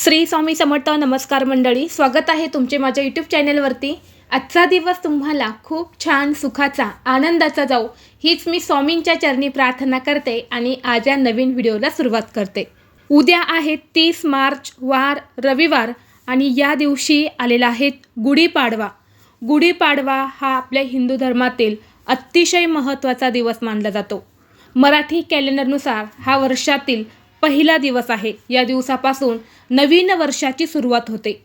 श्री स्वामी समर्थ नमस्कार मंडळी स्वागत आहे तुमचे माझ्या यूट्यूब चॅनलवरती आजचा दिवस तुम्हाला खूप छान सुखाचा आनंदाचा जाऊ हीच मी स्वामींच्या चरणी प्रार्थना करते आणि आज या नवीन व्हिडिओला सुरुवात करते. उद्या आहे तीस मार्च वार रविवार आणि या दिवशी आलेला आहे गुढीपाडवा. गुढीपाडवा हा आपल्या हिंदू धर्मातील अतिशय महत्त्वाचा दिवस मानला जातो. मराठी कॅलेंडरनुसार हा वर्षातील पहिला दिवस आहे. या दिवसापासून नवीन वर्षाची सुरुवात होते.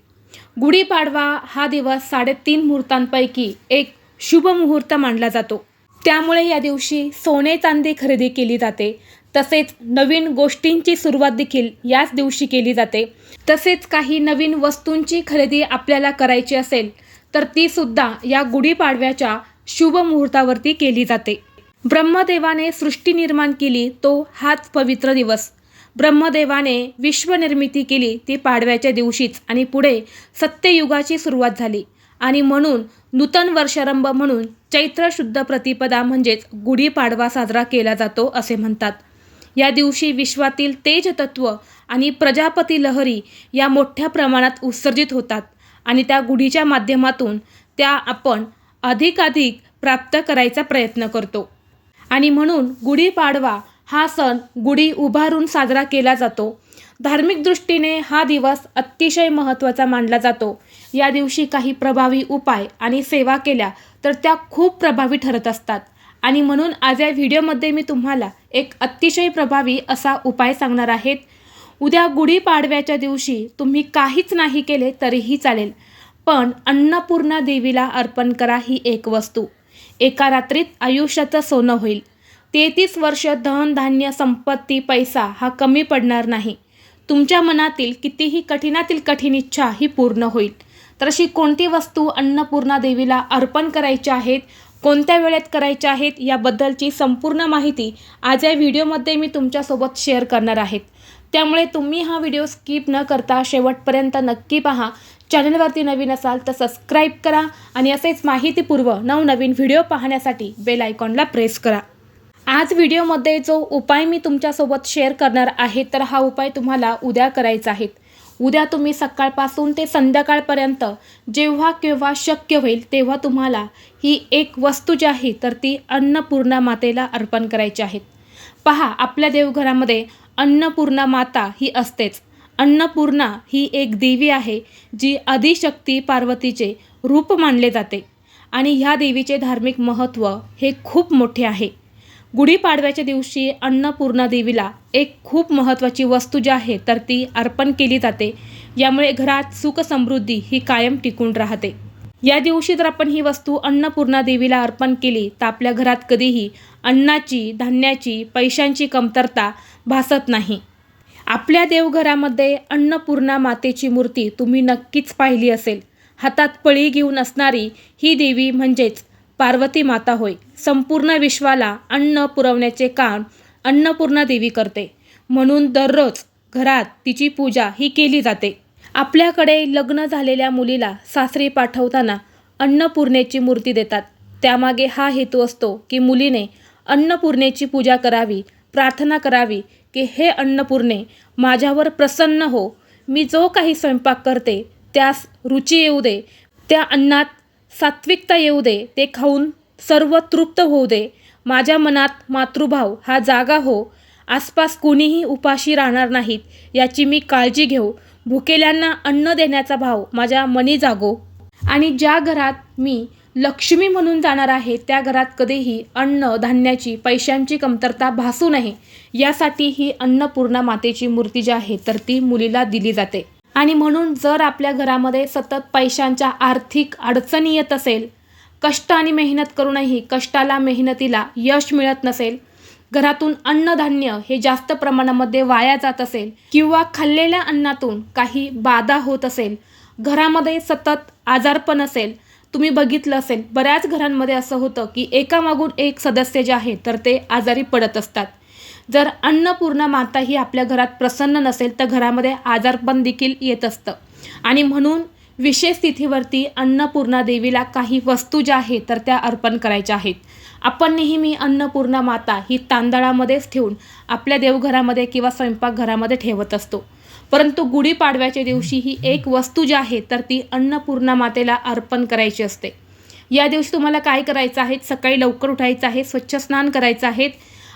गुढीपाडवा हा दिवस साडेतीन मुहूर्तांपैकी एक शुभ मुहूर्त मानला जातो. त्यामुळे या दिवशी सोने चांदी खरेदी केली जाते. तसेच नवीन गोष्टींची सुरुवात देखील याच दिवशी केली जाते. तसेच काही नवीन वस्तूंची खरेदी आपल्याला करायची असेल तर ती सुद्धा या गुढीपाडव्याच्या शुभ मुहूर्तावरती केली जाते. ब्रह्मदेवाने सृष्टी निर्माण केली तो हाच पवित्र दिवस. ब्रह्मदेवाने विश्वनिर्मिती केली ती पाडव्याच्या दिवशीच आणि पुढे सत्ययुगाची सुरुवात झाली. आणि म्हणून नूतन वर्षारंभ म्हणून चैत्र शुद्ध प्रतिपदा म्हणजेच गुढीपाडवा साजरा केला जातो असे म्हणतात. या दिवशी विश्वातील तेजतत्व आणि प्रजापती लहरी या मोठ्या प्रमाणात उत्सर्जित होतात आणि त्या गुढीच्या माध्यमातून त्या आपण अधिकाधिक प्राप्त करायचा प्रयत्न करतो. आणि म्हणून गुढीपाडवा हा सण गुढी उभारून साजरा केला जातो. धार्मिक दृष्टीने हा दिवस अतिशय महत्त्वाचा मानला जातो. या दिवशी काही प्रभावी उपाय आणि सेवा केल्या तर त्या खूप प्रभावी ठरत असतात. आणि म्हणून आज या व्हिडिओमध्ये मी तुम्हाला एक अतिशय प्रभावी असा उपाय सांगणार आहेत. उद्या गुढीपाडव्याच्या दिवशी तुम्ही काहीच नाही केले तरीही चालेल. पण अन्नपूर्णा देवीला अर्पण करा ही एक वस्तू. एका रात्रीत आयुष्याचं सोनं होईल. तेहतीस वर्ष धनधान्य संपत्ती पैसा हा कमी पडणार नाही. तुमच्या मनातील कितीही कठीणातील कठीण इच्छा ही पूर्ण होईल. तर अशी कोणती वस्तू अन्नपूर्णा देवीला अर्पण करायची आहेत कोणत्या वेळेत करायच्या आहेत याबद्दलची संपूर्ण माहिती आज या व्हिडिओमध्ये मी तुमच्यासोबत शेअर करणार आहेत. त्यामुळे तुम्ही हा व्हिडिओ स्किप न करता शेवटपर्यंत नक्की पहा. चॅनलवरती नवीन असाल तर सबस्क्राईब करा आणि असेच माहितीपूर्व नवनवीन व्हिडिओ पाहण्यासाठी बेल आयकॉनला प्रेस करा. आज व्हिडिओमध्ये जो उपाय मी तुमच्यासोबत शेअर करणार आहे तर हा उपाय तुम्हाला उद्या करायचा आहे. उद्या तुम्ही सकाळपासून ते संध्याकाळपर्यंत जेव्हा केव्हा शक्य होईल तेव्हा तुम्हाला ही एक वस्तू जी आहे तर ती अन्नपूर्णा मातेला अर्पण करायची आहे. पहा आपल्या देवघरामध्ये अन्नपूर्णा माता ही असतेच. अन्नपूर्णा ही एक देवी आहे जी अधिशक्ती पार्वतीचे रूप मानले जाते. आणि ह्या देवीचे धार्मिक महत्त्व हे खूप मोठे आहे. गुढीपाडव्याच्या दिवशी अन्नपूर्णा देवीला एक खूप महत्त्वाची वस्तू जी आहे तर ती अर्पण केली जाते. यामुळे घरात सुख समृद्धी ही कायम टिकून राहते. या दिवशी जर आपण ही वस्तू अन्नपूर्णा देवीला अर्पण केली तर आपल्या घरात कधीही अन्नाची धान्याची पैशांची कमतरता भासत नाही. आपल्या देवघरामध्ये अन्नपूर्णा मातेची मूर्ती तुम्ही नक्कीच पाहिली असेल. हातात पळी घेऊन असणारी ही देवी म्हणजेच पार्वती माता होय. संपूर्ण विश्वाला अन्न पुरवण्याचे काम अन्नपूर्णा देवी करते. म्हणून दररोज घरात तिची पूजा ही केली जाते. आपल्याकडे लग्न झालेल्या मुलीला सासरी पाठवताना अन्नपूर्णेची मूर्ती देतात. त्यामागे हा हेतू असतो की मुलीने अन्नपूर्णेची पूजा करावी प्रार्थना करावी की हे अन्नपूर्णे माझ्यावर प्रसन्न हो. मी जो काही स्वयंपाक करते त्यास रुची येऊ दे. त्या अन्नात सात्विकता येऊ दे ते खाऊन सर्व तृप्त होऊ दे. माझ्या मनात मातृभाव हा जागा हो. आसपास कोणीही उपाशी राहणार नाहीत याची मी काळजी घेऊ. भुकेल्यांना अन्न देण्याचा भाव माझ्या मनी जागो. आणि ज्या घरात मी लक्ष्मी म्हणून जाणार आहे त्या घरात कधीही अन्न धान्याची पैशांची कमतरता भासू नये. यासाठी ही अन्नपूर्णा मातेची मूर्ती जी आहे तर ती मुलीला दिली जाते. आणि म्हणून जर आपल्या घरामध्ये सतत पैशांच्या आर्थिक अडचणी येत असेल कष्ट आणि मेहनत करूनही कष्टाला मेहनतीला यश मिळत नसेल घरातून अन्नधान्य हे जास्त प्रमाणामध्ये वाया जात असेल किंवा खाल्लेल्या अन्नातून काही बाधा होत असेल घरामध्ये सतत आजारपण असेल तुम्ही बघितलं असेल बऱ्याच घरांमध्ये असं होतं की एकामागून एक सदस्य जे आहे तर ते आजारी पडत असतात. जर अन्नपूर्णा माता ही आपल्या घरात प्रसन्न नसेल तर घरामध्ये आजारपण देखील येत असतं. आणि म्हणून विशेष तिथीवरती अन्नपूर्णा देवीला काही वस्तू ज्या आहेत तर त्या अर्पण करायच्या आहेत. आपण नेहमी अन्नपूर्णा माता ही तांदळामध्येच ठेवून आपल्या देवघरामध्ये किंवा स्वयंपाकघरामध्ये ठेवत असतो. परंतु गुढीपाडव्याच्या दिवशी ही एक वस्तू जी आहे तर ती अन्नपूर्णा मातेला अर्पण करायची असते. या दिवशी तुम्हाला काय करायचं आहे? सकाळी लवकर उठायचं आहे स्वच्छ स्नान करायचं आहे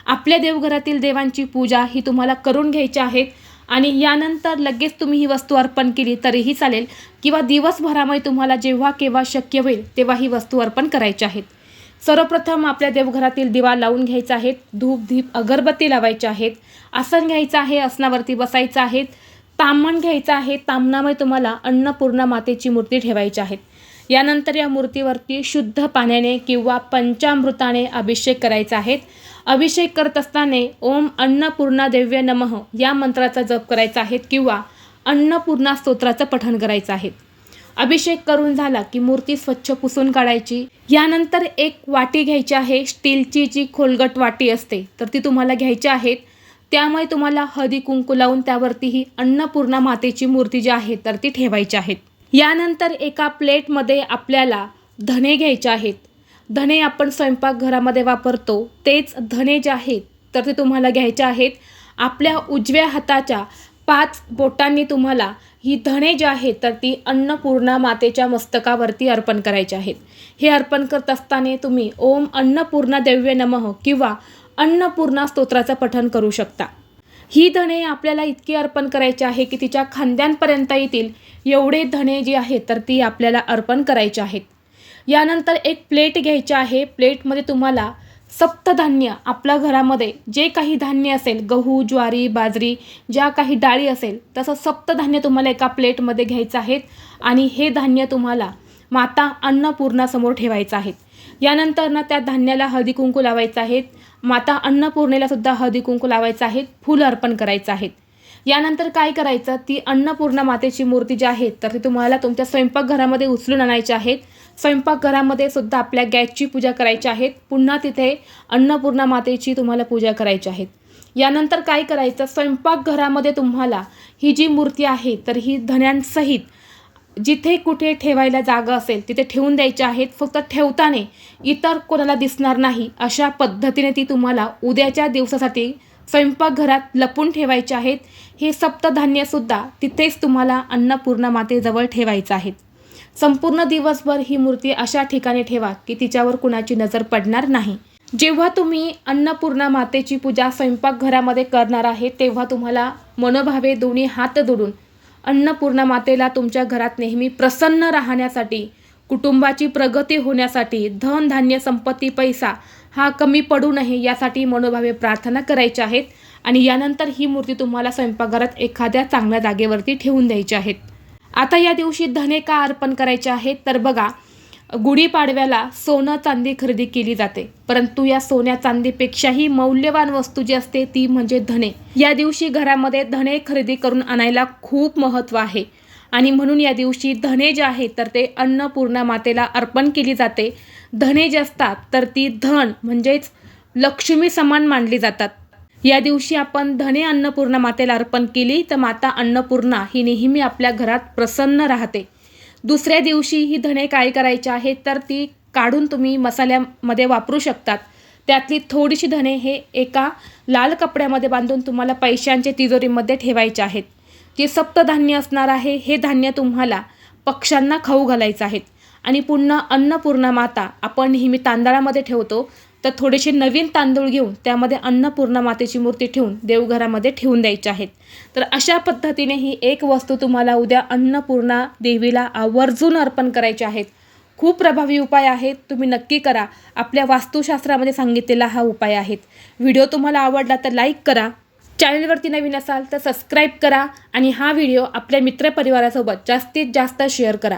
आपल्या देवघरातील देवांची पूजा ही तुम्हाला करून घ्यायची आहे. आणि यानंतर लगेच तुम्ही ही वस्तू अर्पण केली तरीही चालेल. किंवा दिवसभरामध्ये तुम्हाला जेव्हा केव्हा शक्य होईल तेव्हा ही वस्तू अर्पण करायची आहेत. सर्वप्रथम आपल्या देवघरातील दिवा लावून घ्यायचा आहे. धूप धीप अगरबत्ती लावायचे आहेत. आसन घ्यायचं आहे आसनावरती बसायचं आहे. तामण घ्यायचं आहे. तामणामध्ये तुम्हाला अन्नपूर्णा मातेची मूर्ती ठेवायची आहेत. यानंतर या मूर्तीवरती शुद्ध पाण्याने किंवा पंचामृताने अभिषेक करायचा आहे. अभिषेक करत असताना ओम अन्नपूर्णा देव्य नमः या मंत्राचा जप करायचा आहे किंवा अन्नपूर्णा स्तोत्राचं पठण करायचं आहे. अभिषेक करून झाला की मूर्ती स्वच्छ पुसून काढायची. यानंतर एक वाटी घ्यायची आहे. स्टीलची जी खोलगट वाटी असते तर ती तुम्हाला घ्यायची आहेत त्यामुळे तुम्हाला हळदी कुंकू लावून त्यावरती ही अन्नपूर्णा मातेची मूर्ती जी आहे तर ती ठेवायची आहेत यानंतर एका प्लेटमध्ये आपल्याला धणे घ्यायचे आहेत. धणे आपण स्वयंपाकघरामध्ये वापरतो. तेच धणे जे आहेत तर ते तुम्हाला घ्यायचे आहेत. आपल्या उजव्या हाताच्या पाच बोटांनी तुम्हाला ही धणे जी आहेत तर ती अन्नपूर्णा मातेच्या मस्तकावरती अर्पण करायचे आहेत. हे अर्पण करत असताना तुम्ही ओम अन्नपूर्णा देव्य नमः किंवा अन्नपूर्णा स्तोत्राचं पठण करू शकता. ही धणे आपल्याला इतकी अर्पण करायची आहे की तिच्या खांद्यांपर्यंत येतील. एवढे धणे जी आहेत तर ती आपल्याला अर्पण करायची आहेत. यानंतर एक प्लेट घ्यायची आहे. प्लेटमध्ये तुम्हाला सप्तधान्य आपल्या घरामध्ये जे काही धान्य असेल गहू ज्वारी बाजरी ज्या काही डाळी असेल तसं सप्तधान्य तुम्हाला एका प्लेटमध्ये घ्यायचं आहेत आणि हे धान्य तुम्हाला माता अन्नपूर्णासमोर ठेवायचं आहेत. यानंतर ना त्या धान्याला हळदी कुंकू लावायचं आहेत. माता अन्नपूर्णेला सुद्धा हळदी कुंकू लावायचं आहे फूल अर्पण करायचं आहेत यानंतर काय करायचं? ती अन्नपूर्णा मातेची मूर्ती जी आहे तर ती तुम्हाला तुमच्या स्वयंपाकघरामध्ये उचलून आणायची आहेत. स्वयंपाकघरामध्ये सुद्धा आपल्या गॅसची पूजा करायची आहेत पुन्हा तिथे अन्नपूर्णा मातेची तुम्हाला पूजा करायची आहेत यानंतर काय करायचं? स्वयंपाकघरामध्ये तुम्हाला ही जी मूर्ती आहे तर ही धन्यांसहित जिथे कुठे ठेवायला जागा असेल तिथे ठेवून द्यायच्या आहेत. फक्त ठेवताना इतर कोणाला दिसणार नाही अशा पद्धतीने ती तुम्हाला उद्याच्या दिवसासाठी स्वयंपाकघरात लपून ठेवायचे आहेत. हे सप्तधान्यसुद्धा तिथेच तुम्हाला अन्नपूर्णा मातेजवळ ठेवायचं आहे संपूर्ण दिवसभर ही मूर्ती अशा ठिकाणी ठेवा की तिच्यावर कुणाची नजर पडणार नाही. जेव्हा तुम्ही अन्नपूर्णा मातेची पूजा स्वयंपाकघरामध्ये करणार आहे तेव्हा तुम्हाला मनोभावे दोन्ही हात जोडून अन्नपूर्णा मातेला तुमच्या घरात नेहमी प्रसन्न राहण्यासाठी कुटुंबाची प्रगती होण्यासाठी धन धान्य संपत्ती पैसा हा कमी पडू नये यासाठी मनोभावे प्रार्थना करायच्या आहेत आणि यानंतर ही मूर्ती तुम्हाला स्वयंपाकघरात एखाद्या चांगल्या जागेवरती ठेवून द्यायची आहेत. आता या दिवशी धने का अर्पण करायचे आहेत? तर बघा गुढीपाडव्याला सोनं चांदी खरेदी केली जाते. परंतु या सोन्या चांदीपेक्षाही मौल्यवान वस्तू जी असते ती म्हणजे धने. या दिवशी घरामध्ये धने खरेदी करून आणायला खूप महत्त्व आहे. आणि म्हणून या दिवशी धने जे आहेत तर ते अन्नपूर्णा मातेला अर्पण केली जाते. धने जे असतात तर ती धन म्हणजेच लक्ष्मी समान मानली जातात. या दिवशी आपण धने अन्नपूर्णा मातेला अर्पण केली तर माता अन्नपूर्णा ही नेहमी आपल्या घरात प्रसन्न राहते. दुसऱ्या दिवशी ही धणे काय करायची आहेत तर ती काढून तुम्ही मसाल्यामध्ये वापरू शकतात. त्यातली थोडीशी धणे हे एका लाल कपड्यामध्ये बांधून तुम्हाला पैशांच्या तिजोरीमध्ये ठेवायचे आहेत. जे सप्तधान्य असणार आहे हे धान्य तुम्हाला पक्ष्यांना खाऊ घालायचं आहेत आणि पुन्हा अन्नपूर्णा माता आपण नेहमी तांदळामध्ये ठेवतो तर थोडेसे नवीन तांदूळ घेऊन त्यामध्ये अन्नपूर्णा मातेची मूर्ती ठेवून देवघरामध्ये ठेवून द्यायची आहेत. तर अशा पद्धतीने ही एक वस्तू तुम्हाला उद्या अन्नपूर्णा देवीला आवर्जून अर्पण करायचे आहेत. खूप प्रभावी उपाय आहेत. तुम्ही नक्की करा. आपल्या वास्तुशास्त्रामध्ये सांगितलेला हा उपाय आहेत. व्हिडिओ तुम्हाला आवडला तर लाईक करा. चॅनलवरती नवीन असाल तर सबस्क्राईब करा आणि हा व्हिडिओ आपल्या मित्रपरिवारासोबत जास्तीत जास्त शेअर करा.